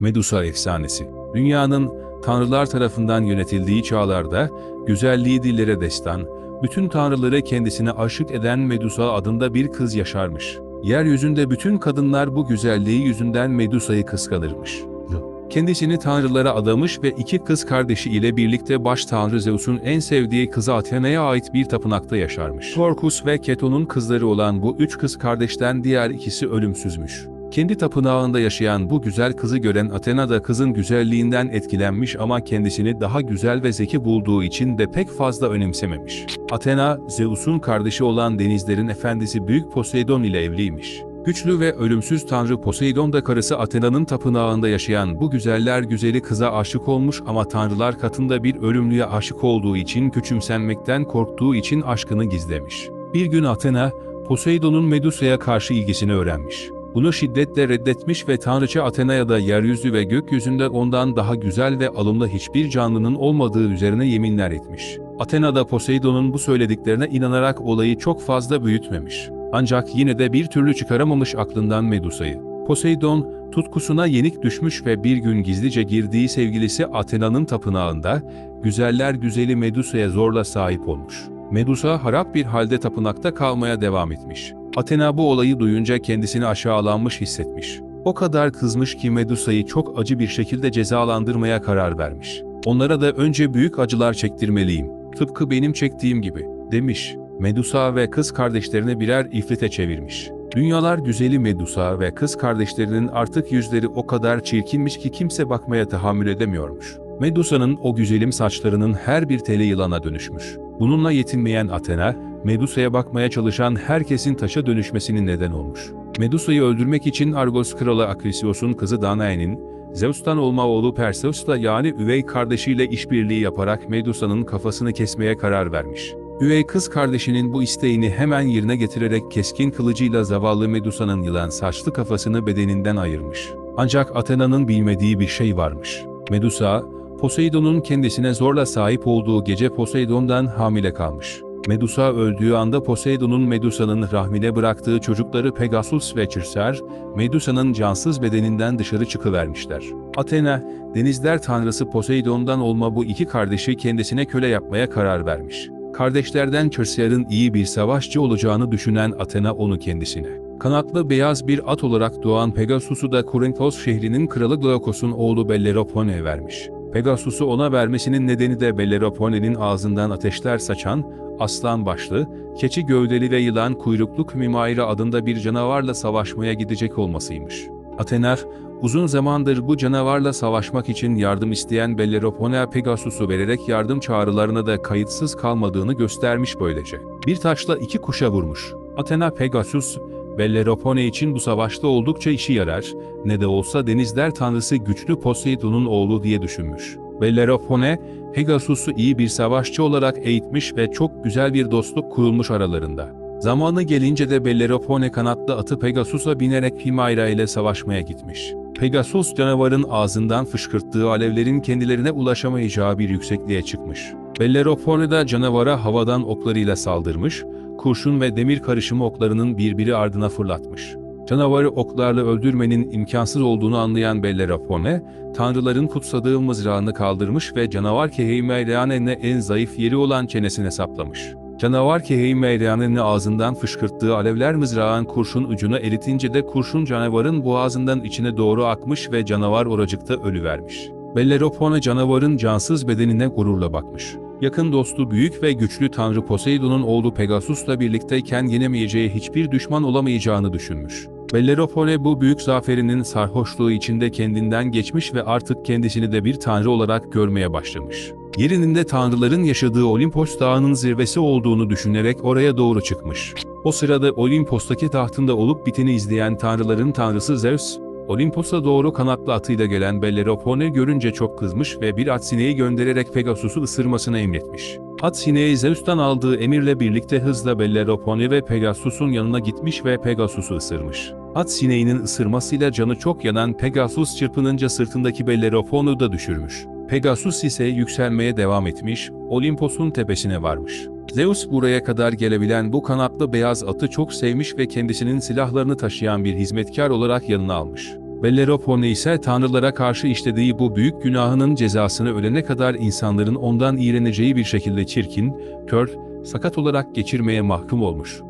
Medusa efsanesi. Dünyanın tanrılar tarafından yönetildiği çağlarda güzelliği dillere destan, bütün tanrıları kendisine aşık eden Medusa adında bir kız yaşarmış. Yeryüzünde bütün kadınlar bu güzelliği yüzünden Medusa'yı kıskanırmış. Kendisini tanrılara adamış ve iki kız kardeşi ile birlikte baş tanrı Zeus'un en sevdiği kızı Athena'ya ait bir tapınakta yaşarmış. Orkus ve Keto'nun kızları olan bu üç kız kardeşten diğer ikisi ölümsüzmüş. Kendi tapınağında yaşayan bu güzel kızı gören Athena da kızın güzelliğinden etkilenmiş ama kendisini daha güzel ve zeki bulduğu için de pek fazla önemsememiş. Athena, Zeus'un kardeşi olan denizlerin efendisi Büyük Poseidon ile evliymiş. Güçlü ve ölümsüz tanrı Poseidon da karısı Athena'nın tapınağında yaşayan bu güzeller güzeli kıza aşık olmuş ama tanrılar katında bir ölümlüye aşık olduğu için küçümsenmekten korktuğu için aşkını gizlemiş. Bir gün Athena, Poseidon'un Medusa'ya karşı ilgisini öğrenmiş. Bunu şiddetle reddetmiş ve tanrıça Athena'ya yeryüzü ve gökyüzünde ondan daha güzel ve alımlı hiçbir canlının olmadığı üzerine yeminler etmiş. Athena da Poseidon'un bu söylediklerine inanarak olayı çok fazla büyütmemiş. Ancak yine de bir türlü çıkaramamış aklından Medusa'yı. Poseidon, tutkusuna yenik düşmüş ve bir gün gizlice girdiği sevgilisi Athena'nın tapınağında, güzeller güzeli Medusa'ya zorla sahip olmuş. Medusa harap bir halde tapınakta kalmaya devam etmiş. Athena bu olayı duyunca kendisini aşağılanmış hissetmiş. O kadar kızmış ki Medusa'yı çok acı bir şekilde cezalandırmaya karar vermiş. Onlara da önce büyük acılar çektirmeliyim, tıpkı benim çektiğim gibi, demiş. Medusa ve kız kardeşlerini birer ifrite çevirmiş. Dünyalar güzeli Medusa ve kız kardeşlerinin artık yüzleri o kadar çirkinmiş ki kimse bakmaya tahammül edemiyormuş. Medusa'nın o güzelim saçlarının her bir teli yılana dönüşmüş. Bununla yetinmeyen Athena, Medusa'ya bakmaya çalışan herkesin taşa dönüşmesinin neden olmuş. Medusa'yı öldürmek için Argos kralı Akrisios'un kızı Danae'nin, Zeus'tan olma oğlu Perseus'la yani üvey kardeşiyle işbirliği yaparak Medusa'nın kafasını kesmeye karar vermiş. Üvey kız kardeşinin bu isteğini hemen yerine getirerek keskin kılıcıyla zavallı Medusa'nın yılan saçlı kafasını bedeninden ayırmış. Ancak Athena'nın bilmediği bir şey varmış. Medusa, Poseidon'un kendisine zorla sahip olduğu gece Poseidon'dan hamile kalmış. Medusa öldüğü anda Poseidon'un Medusa'nın rahmine bıraktığı çocukları Pegasus ve Circer, Medusa'nın cansız bedeninden dışarı çıkıvermişler. Athena, denizler tanrısı Poseidon'dan olma bu iki kardeşi kendisine köle yapmaya karar vermiş. Kardeşlerden Circer'ın iyi bir savaşçı olacağını düşünen Athena onu kendisine. Kanatlı beyaz bir at olarak doğan Pegasus'u da Korinthos şehrinin kralı Glaukos'un oğlu Bellerophon'e vermiş. Pegasus'u ona vermesinin nedeni de Bellerophon'e'nin ağzından ateşler saçan, aslan başlı, keçi gövdeli ve yılan kuyruklu Kümimayra adında bir canavarla savaşmaya gidecek olmasıymış. Atener, uzun zamandır bu canavarla savaşmak için yardım isteyen Bellerophon'a Pegasus'u vererek yardım çağrılarına da kayıtsız kalmadığını göstermiş böylece. Bir taşla iki kuşa vurmuş. Athena Pegasus, Bellerophone için bu savaşta oldukça işi yarar, ne de olsa denizler tanrısı güçlü Poseidon'un oğlu diye düşünmüş. Bellerophone, Pegasus'u iyi bir savaşçı olarak eğitmiş ve çok güzel bir dostluk kurulmuş aralarında. Zamanı gelince de Bellerophone kanatlı atı Pegasus'a binerek Himayra ile savaşmaya gitmiş. Pegasus canavarın ağzından fışkırttığı alevlerin kendilerine ulaşamayacağı bir yüksekliğe çıkmış. Bellerophone da canavara havadan oklarıyla saldırmış, kurşun ve demir karışımı oklarının birbiri ardına fırlatmış. Canavarı oklarla öldürmenin imkansız olduğunu anlayan Bellerophone, tanrıların kutsadığı mızrağını kaldırmış ve canavar Keheimeryanen'e en zayıf yeri olan çenesine saplamış. Canavar Keheimeryanen'in ağzından fışkırttığı alevler mızrağın kurşun ucunu eritince de kurşun canavarın boğazından içine doğru akmış ve canavar oracıkta ölüvermiş. Bellerophone canavarın cansız bedenine gururla bakmış. Yakın dostu büyük ve güçlü tanrı Poseidon'un oğlu Pegasus'la birlikteyken yenemeyeceği hiçbir düşman olamayacağını düşünmüş. Bellerophone bu büyük zaferinin sarhoşluğu içinde kendinden geçmiş ve artık kendisini de bir tanrı olarak görmeye başlamış. Yerinin de tanrıların yaşadığı Olimpos dağının zirvesi olduğunu düşünerek oraya doğru çıkmış. O sırada Olimpos'taki tahtında olup biteni izleyen tanrıların tanrısı Zeus, Olimpos'a doğru kanatlı atıyla gelen Bellerophone görünce çok kızmış ve bir at sineği göndererek Pegasus'u ısırmasını emretmiş. At sineği Zeus'tan aldığı emirle birlikte hızla Bellerophone ve Pegasus'un yanına gitmiş ve Pegasus'u ısırmış. At sineğinin ısırmasıyla canı çok yanan Pegasus çırpınınca sırtındaki Bellerophone'u da düşürmüş. Pegasus ise yükselmeye devam etmiş, Olimpos'un tepesine varmış. Zeus buraya kadar gelebilen bu kanatlı beyaz atı çok sevmiş ve kendisinin silahlarını taşıyan bir hizmetkar olarak yanına almış. Bellerophon ise tanrılara karşı işlediği bu büyük günahının cezasını ölene kadar insanların ondan iğreneceği bir şekilde çirkin, kör, sakat olarak geçirmeye mahkum olmuş.